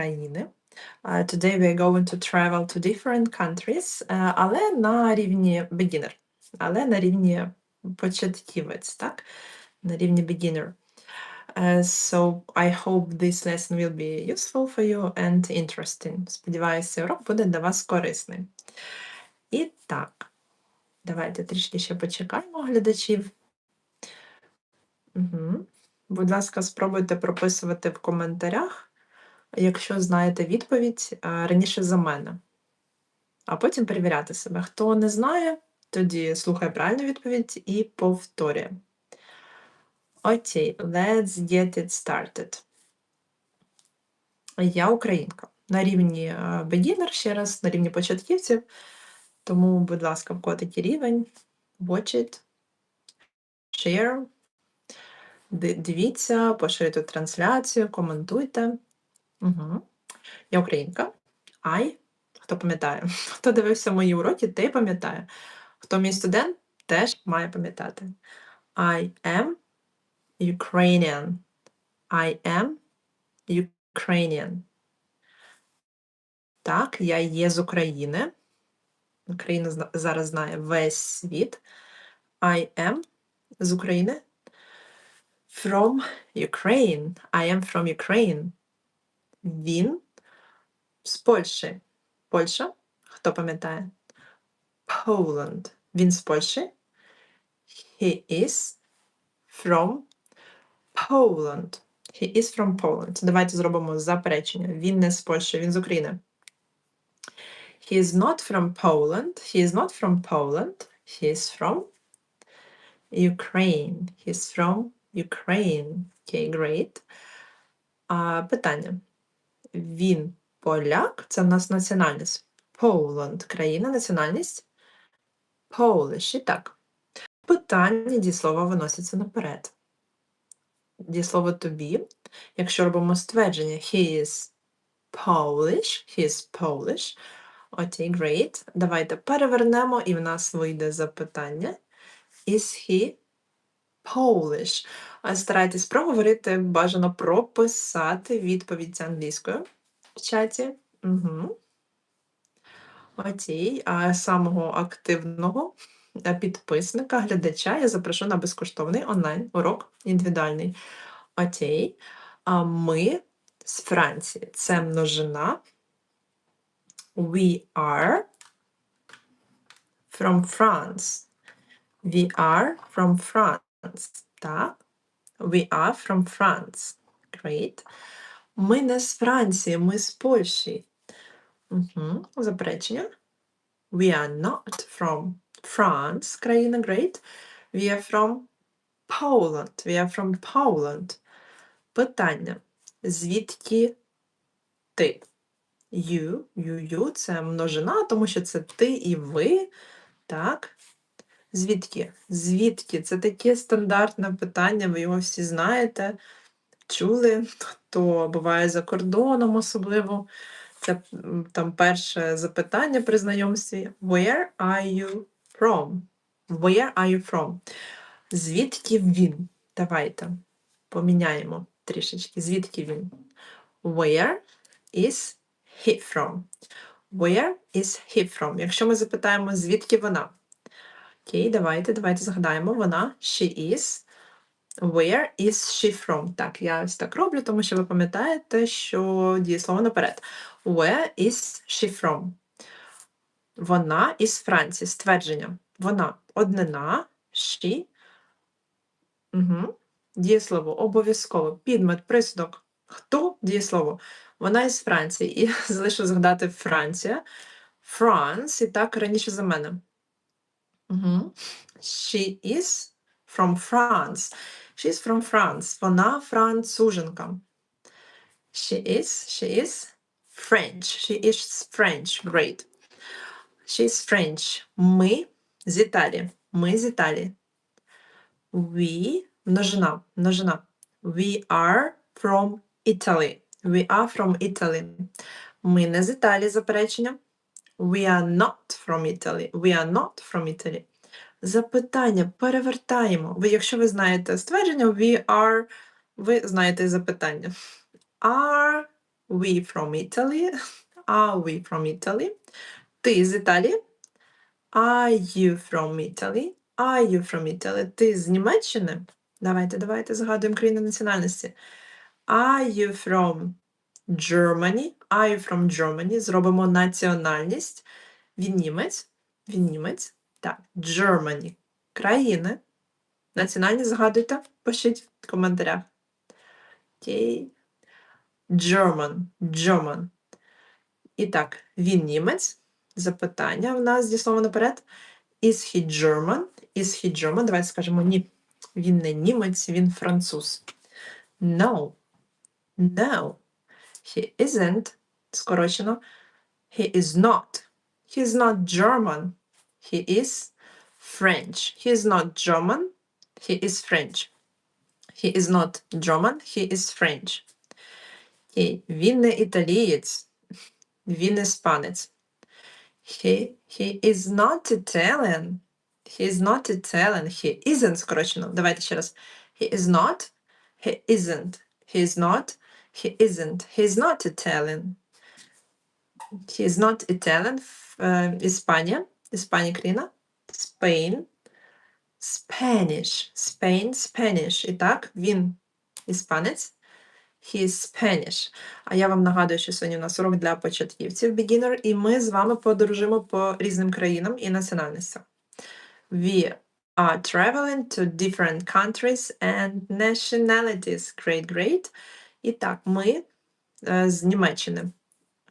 країни. Today we are going to travel to different countries, uh, але на рівні beginner, але на рівні початківець, так? На рівні beginner. Uh, so I hope this lesson will be useful for you and interesting. Сподіваюся, урок буде для вас корисний. І так, давайте трішки ще почекаємо глядачів. Угу. Будь ласка, спробуйте прописувати в коментарях, якщо знаєте відповідь раніше за мене. А потім перевіряти себе. Хто не знає, тоді слухає правильну відповідь і повторює. Окей, let's get it started. Я українка. На рівні е, beginner, ще раз, на рівні початківців. Тому, будь ласка, в кого такий рівень, watch it, share, дивіться, поширюйте трансляцію, коментуйте. Угу. Я українка. I. Хто пам'ятає? Хто дивився мої уроки, той пам'ятає. Хто мій студент, теж має пам'ятати. I am Ukrainian. I am Ukrainian. Так, я є з України. Україна зараз знає весь світ. I am з України. From Ukraine. I am from Ukraine. Він з Польщі. Польща. Хто пам'ятає? Poland. Він з Польщі. He is from Poland. He is from Poland. Давайте зробимо заперечення. Він не з Польщі, він з України. He is not from Poland. He is not from Poland. He is from Ukraine. He's from Ukraine. Okay, great. А, питання. Він поляк, це в нас національність. Poland, країна, національність. Polish. І так. Питання дієслова виносяться наперед. Дієслово тобі. Якщо робимо ствердження he is Polish, he is Polish. Окей, great. Давайте перевернемо, і в нас вийде запитання. Is he Polish? Старайтесь проговорити, бажано прописати відповідь англійською в чаті. Угу. Окей, а самого активного е, підписника, глядача я запрошу на безкоштовний онлайн-урок індивідуальний. Окей. А ми з Франції. Це множина. We are from France. We are from France. Так. We are from France. Great. Ми не з Франції, ми з Польщі. Угу. Заперечення. We are not from France, країна, great. We are from Poland. We are from Poland. Питання. Звідки ти? You, you, you – це множина, тому що це ти і ви. Так. Звідки? Звідки? Це таке стандартне питання, ви його всі знаєте, чули, хто буває за кордоном особливо. Це там перше запитання при знайомстві. Where are you from? Where are you from? Звідки він? Давайте поміняємо трішечки. Звідки він? Where is he from? Where is he from? Якщо ми запитаємо, звідки вона? Окей, давайте, давайте згадаємо. Вона she is. Where is she from? Так, я ось так роблю, тому що ви пам'ятаєте, що дієслово наперед. Where is she from? Вона із Франції. Ствердження. Вона однина, she. Угу. Дієслово обов'язково. Підмет, присудок. Хто дієслово? Вона із Франції. І залишу згадати Франція. France, і так раніше за мене. Угу. She is from France. She is from France. Вона француженка. She is, she is French. She is French. Great. She is French. Ми з Італії. Ми з Італії. We, множина, множина. We are from Italy. We are from Italy. Ми не з Італії, заперечення. We are not from Italy. We are not from Italy. Запитання перевертаємо. Ви, якщо ви знаєте ствердження, we are, ви знаєте запитання. Are We from Italy. Are we from Italy? Ти з Італії? Are you from Italy? Are you from Italy? Ти з Німеччини? Давайте, давайте згадуємо країни національності. Are you from Germany? You from Germany? Зробимо національність. Він німець. Він німець. Так, Germany. Країни. Національність згадуйте, пишіть в коментарях. Окей. German. German. І так, він німець. Запитання в нас з'ясовано наперед. Is he German? Is he German? Давайте скажемо ні. Він не німець, він француз. No. No. He isn't. Скорочено. He is not. He is not German. He is French. He is not German. He is French. He is not German. He is French. Окей. Він не італієць. Він іспанець. He, he is not Italian. He is not Italian. He isn't скорочено. Давайте ще раз. He is not. He isn't. He is not. He isn't. He is not Italian. He is not Italian. Е, Іспанія. Іспанія країна. Spain. Spanish. Spain, Spanish. І так, він іспанець. He is Spanish. А я вам нагадую, що сьогодні у нас урок для початківців beginner, і ми з вами подорожимо по різним країнам і національностям. We are traveling to different countries and nationalities. Great, great. І так, ми з Німеччини.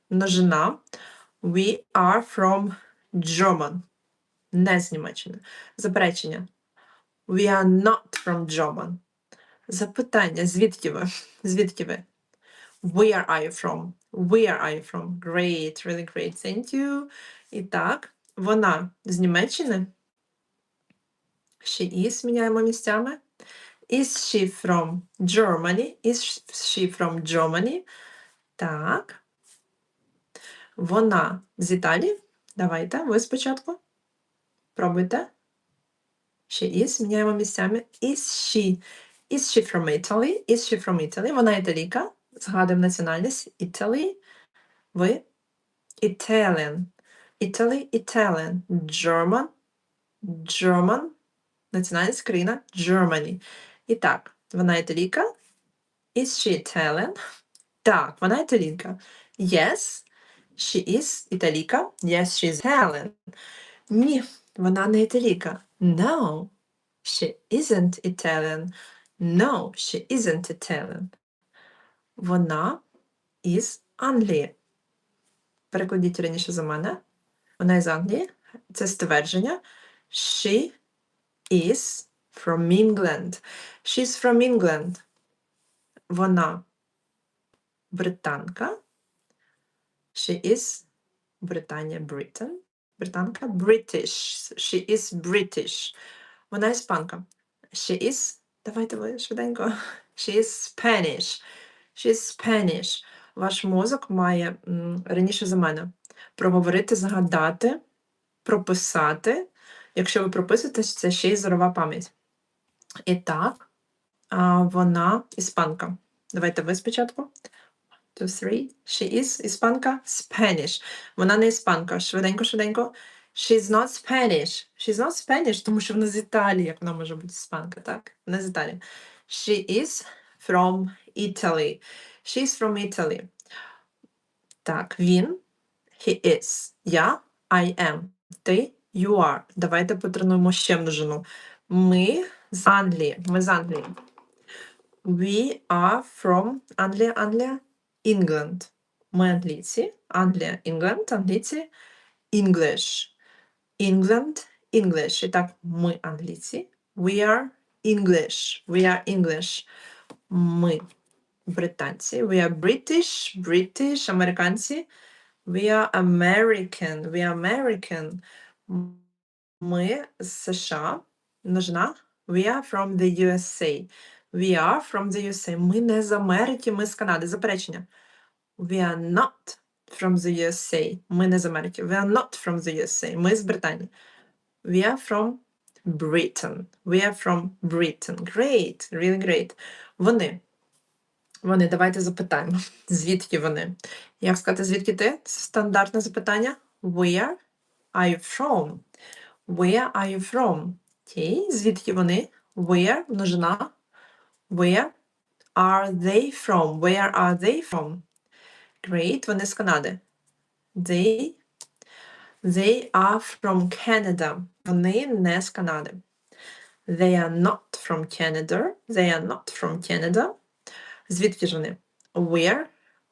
Множина. We are from German. Не з Німеччини. Заперечення. We are not from German. Запитання. Звідки ви? Звідки ви? Where are you from? Where are you from? Great, really great. Thank you. І так, вона з Німеччини. She is, міняємо місцями. Is she from Germany? Is she from Germany? Так. Вона з Італії. Давайте, ви спочатку. Пробуйте. She is, міняємо місцями. Is she? Is she from Italy? Is she from Italy? Вона італійка. Згадуємо національність. Italy. Ви. Italian. Italy, Italian. German. German. Національність країна Germany. І так, вона італійка. Is she Italian? Так, вона італійка. Yes, she is італійка. Yes, she is Italian. Ні, вона не італійка. No, she isn't Italian. No, she isn't Italian. Вона із Англії. Перекладіть раніше за мене. Вона із Англії. Це ствердження. She is from England. She's from England. Вона британка. She is Британія, Britain. Британка. British. She is British. Вона іспанка. She is. Давайте ви швиденько. She is Spanish. She is Spanish. Ваш мозок має раніше за мене проговорити, згадати, прописати. Якщо ви прописуєте, це ще й зорова пам'ять. І так, вона іспанка. Давайте ви спочатку. Two, three. She is іспанка. Spanish. Вона не іспанка. Швиденько, швиденько. She's not Spanish. She's not Spanish, тому що вона з Італії, як вона може бути іспанка, так? Вона з Італії. She is from Italy. She's from Italy. Так, він. He is. Я. I am. Ти. You are. Давайте потренуємо ще множину. Ми з Англії. Ми з Англії. We are from Англія, Англія, England. Ми англійці. Англія, England, англійці. English. England, English. І так, ми англійці. We are English. We are English. Ми британці. We are British, British, американці. We are American. We are American. М- Ми з США. Множина. We are from the USA. We are from the USA. Ми не з Америки, ми з Канади. Заперечення. We are not from the USA. Ми не з Америки. We are not from the USA. Ми з Британії. We are from Britain. We are from Britain. Great. Really great. Вони. Вони, давайте запитаємо, звідки вони? Як сказати, звідки ти? Це стандартне запитання. Where are you from? Where are you from? Окей, звідки вони? Where, множина. Where are they from? Where are they from? Great, вони з Канади. They, they are from Canada. Вони не з Канади. They are not from Canada. They are not from Canada. Звідки ж вони? Where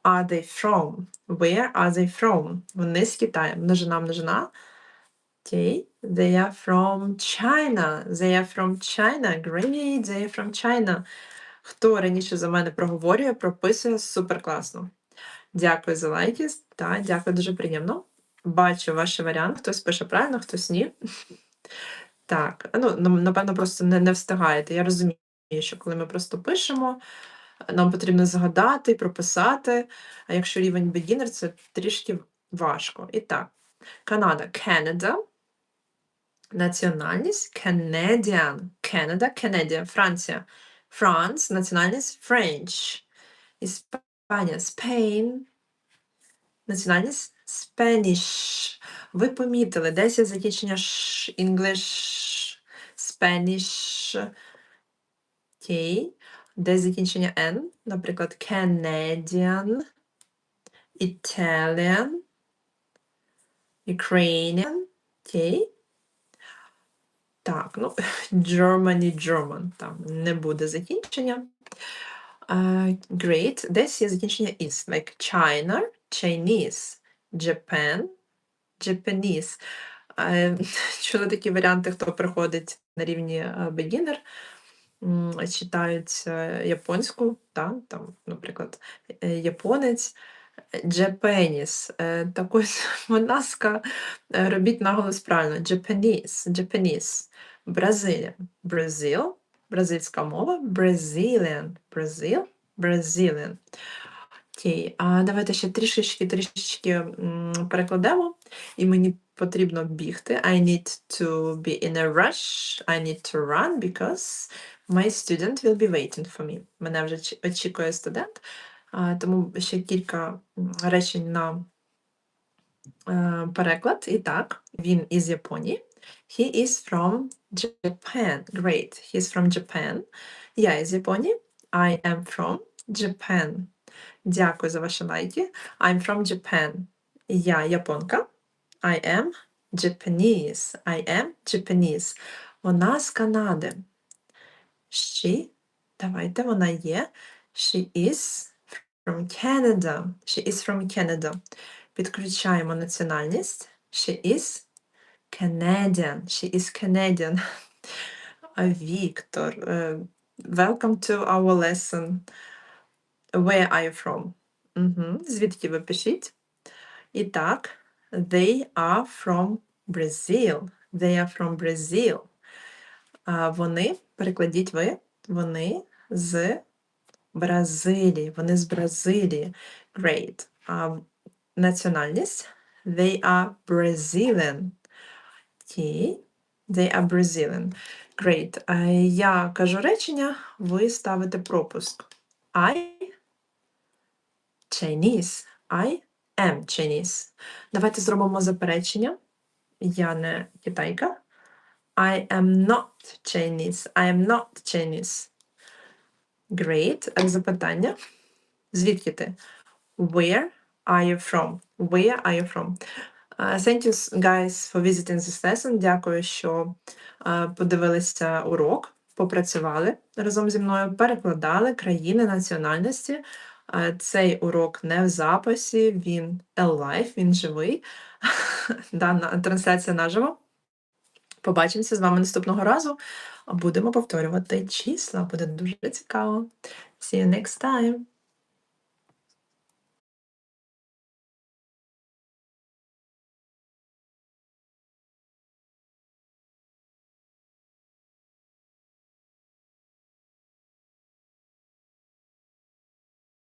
are they from? Where are they from? Вони з Китаю. Множина, множина. Окей. They are from China. They are from China. Great. They are from China. Хто раніше за мене проговорює, прописує супер класно. Дякую за лайки. Так, дякую, дуже приємно. Бачу ваш варіант. Хтось пише правильно, хтось ні. Так, ну, напевно, просто не, не встигаєте. Я розумію, що коли ми просто пишемо, нам потрібно згадати, прописати. А якщо рівень beginner, це трішки важко. І так, Канада, Canada. Національність Canadian. Canada, Canada, Франція. France, національність French. Іспанія, Spain. Національність Spanish. Ви помітили, десь є закінчення ш, English, Spanish. Окей. Десь закінчення N, наприклад, Canadian, Italian, Ukrainian. Окей. Так, ну, Germany, German, там не буде закінчення. Uh, great. Десь є закінчення is, like China, Chinese, Japan, Japanese. Е, Чули такі варіанти, хто приходить на рівні е, beginner, читають е, японську, та, там, наприклад, е, японець, Japanese. Е, Так ось, будь ласка, е, робіть наголос правильно. Japanese, Japanese, Brazilian, Brazil, бразильська мова, Brazilian, Brazil, Brazilian. Окей, а давайте ще трішечки, трішечки перекладемо, і мені потрібно бігти. I need to be in a rush. I need to run because my student will be waiting for me. Мене вже очікує студент, тому ще кілька речень на е, переклад. І так, він із Японії. He is from Japan. Great. He is from Japan. Я із Японії. I am from Japan. Дякую за ваші лайки. I'm from Japan. Я японка. I am Japanese. I am Japanese. Вона з Канади. She, давайте, вона є. She is from Canada. She is from Canada. Підключаємо національність. She is Canadian. She is Canadian. Віктор, е, welcome to our lesson. Where are you from? Угу. Звідки ви пишіть? І так, they are from Brazil. They are from Brazil. Вони, перекладіть ви, вони з Бразилії. Вони з Бразилії. Great. А національність? They are Brazilian. Окей. They are Brazilian. Great. Я кажу речення, ви ставите пропуск. I Chinese. I am Chinese. Давайте зробимо заперечення. Я не китайка. I am not Chinese. I am not Chinese. Great. Запитання. Звідки ти? Where are you from? Where are you from? Uh, thank you, guys, for visiting this lesson. Дякую, що uh, подивилися урок, попрацювали разом зі мною, перекладали країни, національності. Uh, цей урок не в записі, він live, він живий. Дана трансляція наживо. Побачимося з вами наступного разу. Будемо повторювати числа. Буде дуже цікаво. See you next time.